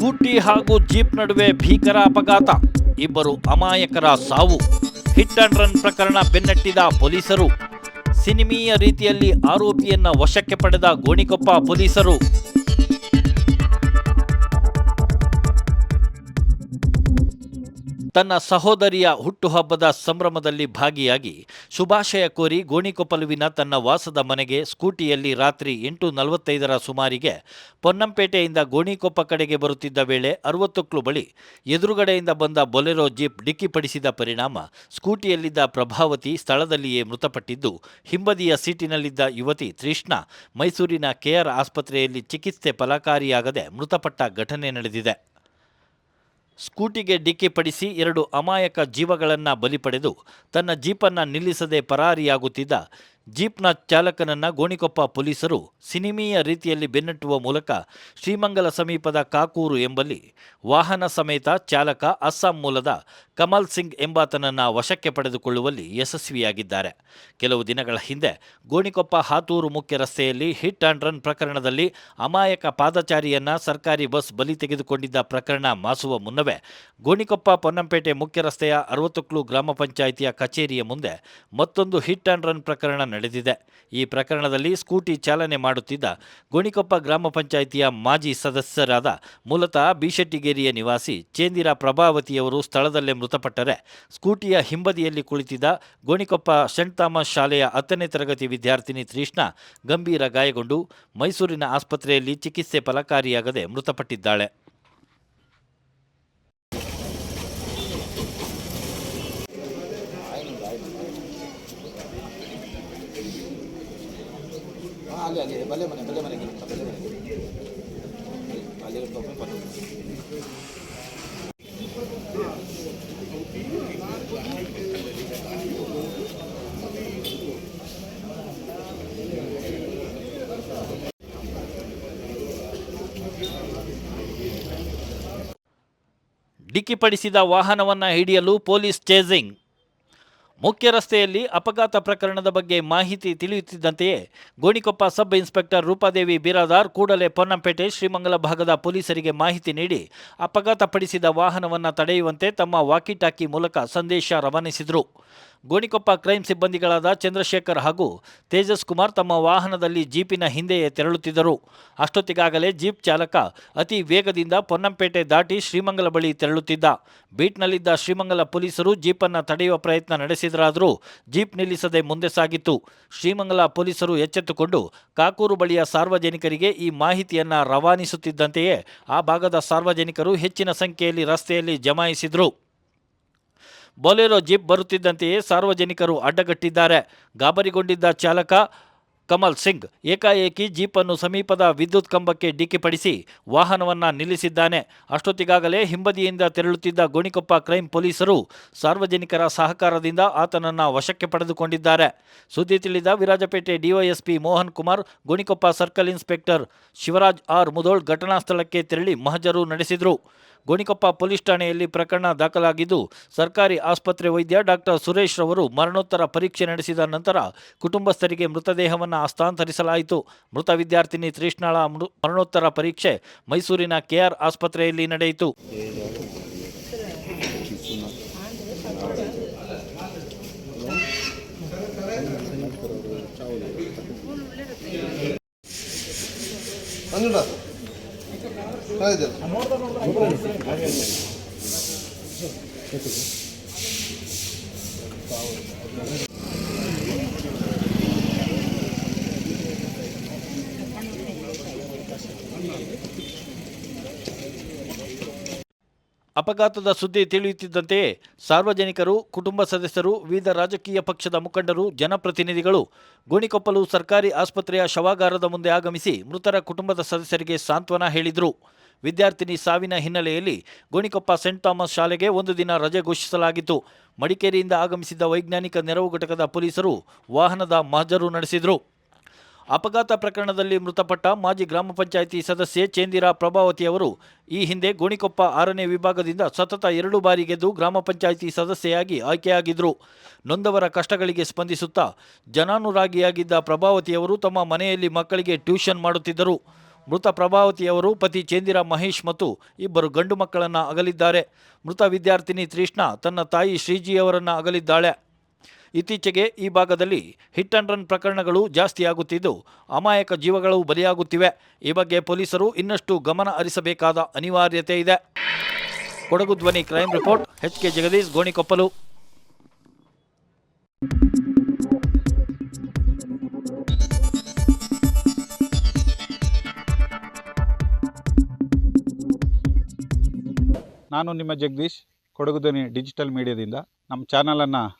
Scooty ಹಾಗೂ jeep ನಡುವೆ ಭೀಕರ ಅಪಘಾತ. ಇಬ್ಬರು ಅಮಾಯಕರ ಸಾವು. ಹಿಟ್ ಅಂಡ್ ರನ್ ಪ್ರಕರಣ ಬೆನ್ನಟ್ಟಿದ ಪೊಲೀಸರು. ಸಿನಿಮೀಯ ರೀತಿಯಲ್ಲಿ ಆರೋಪಿಯನ್ನ ವಶಕ್ಕೆ ಪಡೆದ ಗೋಣಿಕೊಪ್ಪ ಪೊಲೀಸರು. ತನ್ನ ಸಹೋದರಿಯ ಹುಟ್ಟುಹಬ್ಬದ ಸಂಭ್ರಮದಲ್ಲಿ ಭಾಗಿಯಾಗಿ ಶುಭಾಶಯ ಕೋರಿ ಗೋಣಿಕೊಪ್ಪಲುವಿನ ತನ್ನ ವಾಸದ ಮನೆಗೆ ಸ್ಕೂಟಿಯಲ್ಲಿ ರಾತ್ರಿ ಎಂಟು ನಲವತ್ತೈದರ ಸುಮಾರಿಗೆ ಪೊನ್ನಂಪೇಟೆಯಿಂದ ಗೋಣಿಕೊಪ್ಪ ಕಡೆಗೆ ಬರುತ್ತಿದ್ದ ವೇಳೆ ಅರವತ್ತೊಕ್ಲು ಬಳಿ ಎದುರುಗಡೆಯಿಂದ ಬಂದ ಬೊಲೆರೋ ಜೀಪ್ ಡಿಕ್ಕಿಪಡಿಸಿದ ಪರಿಣಾಮ ಸ್ಕೂಟಿಯಲ್ಲಿದ್ದ ಪ್ರಭಾವತಿ ಸ್ಥಳದಲ್ಲಿಯೇ ಮೃತಪಟ್ಟಿದ್ದು, ಹಿಂಬದಿಯ ಸೀಟಿನಲ್ಲಿದ್ದ ಯುವತಿ ತ್ರಿಷ್ಣ ಮೈಸೂರಿನ ಕೆಆರ್ ಆಸ್ಪತ್ರೆಯಲ್ಲಿ ಚಿಕಿತ್ಸೆ ಫಲಕಾರಿಯಾಗದೆ ಮೃತಪಟ್ಟ ಘಟನೆ ನಡೆದಿದೆ. ಸ್ಕೂಟಿಗೆ ಡಿಕ್ಕಿಪಡಿಸಿ ಎರಡು ಅಮಾಯಕ ಜೀವಗಳನ್ನು ಬಲಿ ಪಡೆದು ತನ್ನ ಜೀಪನ್ನು ನಿಲ್ಲಿಸದೆ ಪರಾರಿಯಾಗುತ್ತಿದ್ದ ಜೀಪ್ನ ಚಾಲಕನನ್ನ ಗೋಣಿಕೊಪ್ಪ ಪೊಲೀಸರು ಸಿನಿಮೀಯ ರೀತಿಯಲ್ಲಿ ಬೆನ್ನಟ್ಟುವ ಮೂಲಕ ಶ್ರೀಮಂಗಲ ಸಮೀಪದ ಕಾಕೂರು ಎಂಬಲ್ಲಿ ವಾಹನ ಸಮೇತ ಚಾಲಕ ಅಸ್ಸಾಂ ಮೂಲದ ಕಮಲ್ ಸಿಂಗ್ ಎಂಬಾತನನ್ನು ವಶಕ್ಕೆ ಪಡೆದುಕೊಳ್ಳುವಲ್ಲಿ ಯಶಸ್ವಿಯಾಗಿದ್ದಾರೆ. ಕೆಲವು ದಿನಗಳ ಹಿಂದೆ ಗೋಣಿಕೊಪ್ಪ ಹಾತೂರು ಮುಖ್ಯ ರಸ್ತೆಯಲ್ಲಿ ಹಿಟ್ ಆ್ಯಂಡ್ ರನ್ ಪ್ರಕರಣದಲ್ಲಿ ಅಮಾಯಕ ಪಾದಚಾರಿಯನ್ನ ಸರ್ಕಾರಿ ಬಸ್ ಬಲಿ ತೆಗೆದುಕೊಂಡಿದ್ದ ಪ್ರಕರಣ ಮಾಸುವ ಮುನ್ನವೇ ಗೋಣಿಕೊಪ್ಪ ಪೊನ್ನಂಪೇಟೆ ಮುಖ್ಯ ರಸ್ತೆಯ ಅರವತ್ತುಕ್ಲು ಗ್ರಾಮ ಪಂಚಾಯಿತಿಯ ಕಚೇರಿಯ ಮುಂದೆ ಮತ್ತೊಂದು ಹಿಟ್ ಆ್ಯಂಡ್ ರನ್ ಪ್ರಕರಣ ನಡೆದಿದೆ. ಈ ಪ್ರಕರಣದಲ್ಲಿ ಸ್ಕೂಟಿ ಚಾಲನೆ ಮಾಡುತ್ತಿದ್ದ ಗೋಣಿಕೊಪ್ಪ ಗ್ರಾಮ ಪಂಚಾಯಿತಿಯ ಮಾಜಿ ಸದಸ್ಯರಾದ ಮೂಲತಃ ಬಿಶೆಟ್ಟಿಗೇರಿಯ ನಿವಾಸಿ ಚೇಂದಿರ ಪ್ರಭಾವತಿಯವರು ಸ್ಥಳದಲ್ಲೇ ಮೃತಪಟ್ಟರೆ ಸ್ಕೂಟಿಯ ಹಿಂಬದಿಯಲ್ಲಿ ಕುಳಿತಿದ್ದ ಗೋಣಿಕೊಪ್ಪ ಸೆಂಟ್ ಥಾಮಸ್ ಶಾಲೆಯ ಹತ್ತನೇ ತರಗತಿ ವಿದ್ಯಾರ್ಥಿನಿ ತೃಷ್ಣಾ ಗಂಭೀರ ಗಾಯಗೊಂಡು ಮೈಸೂರಿನ ಆಸ್ಪತ್ರೆಯಲ್ಲಿ ಚಿಕಿತ್ಸೆ ಫಲಕಾರಿಯಾಗದೆ ಮೃತಪಟ್ಟಿದ್ದಾಳೆ. ಡಿಕ್ಕಿಪಡಿಸಿದ ವಾಹನವನ್ನು ಹಿಡಿಯಲು ಪೊಲೀಸ್ ಚೇಸಿಂಗ್. ಮುಖ್ಯ ರಸ್ತೆಯಲ್ಲಿ ಅಪಘಾತ ಪ್ರಕರಣದ ಬಗ್ಗೆ ಮಾಹಿತಿ ತಿಳಿಯುತ್ತಿದ್ದಂತೆಯೇ ಗೋಣಿಕೊಪ್ಪ ಸಬ್ ಇನ್ಸ್ಪೆಕ್ಟರ್ ರೂಪಾದೇವಿ ಬಿರಾದಾರ್ ಕೂಡಲೇ ಪೊನ್ನಂಪೇಟೆ ಶ್ರೀಮಂಗಲ ಭಾಗದ ಪೊಲೀಸರಿಗೆ ಮಾಹಿತಿ ನೀಡಿ ಅಪಘಾತ ಪಡಿಸಿದ ವಾಹನವನ್ನು ತಡೆಯುವಂತೆ ತಮ್ಮ ವಾಕಿಟಾಕಿ ಮೂಲಕ ಸಂದೇಶ ರವಾನಿಸಿದರು. ಗೋಣಿಕೊಪ್ಪ ಕ್ರೈಮ್ ಸಿಬ್ಬಂದಿಗಳಾದ ಚಂದ್ರಶೇಖರ್ ಹಾಗೂ ತೇಜಸ್ ಕುಮಾರ್ ತಮ್ಮ ವಾಹನದಲ್ಲಿ ಜೀಪಿನ ಹಿಂದೆಯೇ ತೆರಳುತ್ತಿದ್ದರು. ಅಷ್ಟೊತ್ತಿಗಾಗಲೇ ಜೀಪ್ ಚಾಲಕ ಅತಿ ವೇಗದಿಂದ ಪೊನ್ನಂಪೇಟೆ ದಾಟಿ ಶ್ರೀಮಂಗಲ ಬಳಿ ತೆರಳುತ್ತಿದ್ದ. ಬೀಟ್ನಲ್ಲಿದ್ದ ಶ್ರೀಮಂಗಲ ಪೊಲೀಸರು ಜೀಪನ್ನು ತಡೆಯುವ ಪ್ರಯತ್ನ ನಡೆಸಿದರಾದರೂ ಜೀಪ್ ನಿಲ್ಲಿಸದೆ ಮುಂದೆ ಸಾಗಿತ್ತು. ಶ್ರೀಮಂಗಲ ಪೊಲೀಸರು ಎಚ್ಚೆತ್ತುಕೊಂಡು ಕಾಕೂರು ಬಳಿಯ ಸಾರ್ವಜನಿಕರಿಗೆ ಈ ಮಾಹಿತಿಯನ್ನು ರವಾನಿಸುತ್ತಿದ್ದಂತೆಯೇ ಆ ಭಾಗದ ಸಾರ್ವಜನಿಕರು ಹೆಚ್ಚಿನ ಸಂಖ್ಯೆಯಲ್ಲಿ ರಸ್ತೆಯಲ್ಲಿ ಜಮಾಯಿಸಿದರು. ಬೊಲೆರೋ ಜೀಪ್ ಬರುತ್ತಿದ್ದಂತೆಯೇ ಸಾರ್ವಜನಿಕರು ಅಡ್ಡಗಟ್ಟಿದ್ದಾರೆ. ಗಾಬರಿಗೊಂಡಿದ್ದ ಚಾಲಕ ಕಮಲ್ ಸಿಂಗ್ ಏಕಾಏಕಿ ಜೀಪನ್ನು ಸಮೀಪದ ವಿದ್ಯುತ್ ಕಂಬಕ್ಕೆ ಡಿಕ್ಕಿಪಡಿಸಿ ವಾಹನವನ್ನು ನಿಲ್ಲಿಸಿದ್ದಾನೆ. ಅಷ್ಟೊತ್ತಿಗಾಗಲೇ ಹಿಂಬದಿಯಿಂದ ತೆರಳುತ್ತಿದ್ದ ಗೋಣಿಕೊಪ್ಪ ಕ್ರೈಂ ಪೊಲೀಸರು ಸಾರ್ವಜನಿಕರ ಸಹಕಾರದಿಂದ ಆತನನ್ನು ವಶಕ್ಕೆ ಪಡೆದುಕೊಂಡಿದ್ದಾರೆ. ಸುದ್ದಿ ತಿಳಿದ Virajpet DySP Mohan Kumar, Gonikoppa circle inspector Shivaraj R Mudhol ಘಟನಾ ಸ್ಥಳಕ್ಕೆ ತೆರಳಿ ಮಹಜರು ನಡೆಸಿದರು. ಗೋಣಿಕೊಪ್ಪ ಪೊಲೀಸ್ ಠಾಣೆಯಲ್ಲಿ ಪ್ರಕರಣ ದಾಖಲಾಗಿದ್ದು, ಸರ್ಕಾರಿ ಆಸ್ಪತ್ರೆ ವೈದ್ಯ ಡಾಕ್ಟರ್ ಸುರೇಶ್ ರವರು ಮರಣೋತ್ತರ ಪರೀಕ್ಷೆ ನಡೆಸಿದ ನಂತರ ಕುಟುಂಬಸ್ಥರಿಗೆ ಮೃತದೇಹವನ್ನು ಹಸ್ತಾಂತರಿಸಲಾಯಿತು. ಮೃತ ವಿದ್ಯಾರ್ಥಿನಿ ತ್ರಿಷ್ಣಾಳ ಮರಣೋತ್ತರ ಪರೀಕ್ಷೆ ಮೈಸೂರಿನ ಕೆಆರ್ ಆಸ್ಪತ್ರೆಯಲ್ಲಿ ನಡೆಯಿತು. Haydi. Çok güzel. ಅಪಘಾತದ ಸುದ್ದಿ ತಿಳಿಯುತ್ತಿದ್ದಂತೆಯೇ ಸಾರ್ವಜನಿಕರು, ಕುಟುಂಬ ಸದಸ್ಯರು, ವಿವಿಧ ರಾಜಕೀಯ ಪಕ್ಷದ ಮುಖಂಡರು, ಜನಪ್ರತಿನಿಧಿಗಳು ಗೋಣಿಕೊಪ್ಪಲು ಸರ್ಕಾರಿ ಆಸ್ಪತ್ರೆಯ ಶವಾಗಾರದ ಮುಂದೆ ಆಗಮಿಸಿ ಮೃತರ ಕುಟುಂಬದ ಸದಸ್ಯರಿಗೆ ಸಾಂತ್ವನ ಹೇಳಿದರು. ವಿದ್ಯಾರ್ಥಿನಿ ಸಾವಿನ ಹಿನ್ನೆಲೆಯಲ್ಲಿ ಗೋಣಿಕೊಪ್ಪ ಸೆಂಟ್ ಥಾಮಸ್ ಶಾಲೆಗೆ ಒಂದು ದಿನ ರಜೆ ಘೋಷಿಸಲಾಗಿತ್ತು. ಮಡಿಕೇರಿಯಿಂದ ಆಗಮಿಸಿದ್ದ ವೈಜ್ಞಾನಿಕ ನೆರವು ಘಟಕದ ಪೊಲೀಸರು ವಾಹನದ ಮಹಜರು ನಡೆಸಿದರು. ಅಪಘಾತ ಪ್ರಕರಣದಲ್ಲಿ ಮೃತಪಟ್ಟ ಮಾಜಿ ಗ್ರಾಮ ಪಂಚಾಯಿತಿ ಸದಸ್ಯೆ ಚೇಂದಿರಾ ಪ್ರಭಾವತಿಯವರು ಈ ಹಿಂದೆ ಗೋಣಿಕೊಪ್ಪ ಆರನೇ ವಿಭಾಗದಿಂದ ಸತತ ಎರಡು ಬಾರಿ ಗೆದ್ದು ಗ್ರಾಮ ಪಂಚಾಯಿತಿ ಸದಸ್ಯೆಯಾಗಿ ಆಯ್ಕೆಯಾಗಿದ್ದರು ನೊಂದವರ ಕಷ್ಟಗಳಿಗೆ ಸ್ಪಂದಿಸುತ್ತಾ ಜನಾನುರಾಗಿಯಾಗಿದ್ದ ಪ್ರಭಾವತಿಯವರು ತಮ್ಮ ಮನೆಯಲ್ಲಿ ಮಕ್ಕಳಿಗೆ ಟ್ಯೂಷನ್ ಮಾಡುತ್ತಿದ್ದರು. ಮೃತ ಪ್ರಭಾವತಿಯವರು ಪತಿ ಚೇಂದಿರ ಮಹೇಶ್ ಮತ್ತು ಇಬ್ಬರು ಗಂಡು ಮಕ್ಕಳನ್ನು ಅಗಲಿದ್ದಾರೆ. ಮೃತ ವಿದ್ಯಾರ್ಥಿನಿ ತೃಷ್ಣಾ ತನ್ನ ತಾಯಿ ಶ್ರೀಜಿಯವರನ್ನು ಅಗಲಿದ್ದಾಳೆ. ಇತ್ತೀಚೆಗೆ ಈ ಭಾಗದಲ್ಲಿ ಹಿಟ್ ಅಂಡ್ ರನ್ ಪ್ರಕರಣಗಳು ಜಾಸ್ತಿಯಾಗುತ್ತಿದ್ದು ಅಮಾಯಕ ಜೀವಗಳು ಬಲಿಯಾಗುತ್ತಿವೆ. ಈ ಬಗ್ಗೆ ಪೊಲೀಸರು ಇನ್ನಷ್ಟು ಗಮನ ಹರಿಸಬೇಕಾದ ಅನಿವಾರ್ಯತೆ ಇದೆ. Kodagu Dhwani crime report, H K Jagadish, Gonikoppalu. ನಾನು ನಿಮ್ಮ ಜಗದೀಶ್, ಕೊಡಗು ಧ್ವನಿ ಡಿಜಿಟಲ್ ಮೀಡಿಯಾದಿಂದ. ನಮ್ಮ ಚಾನಲನ್ನು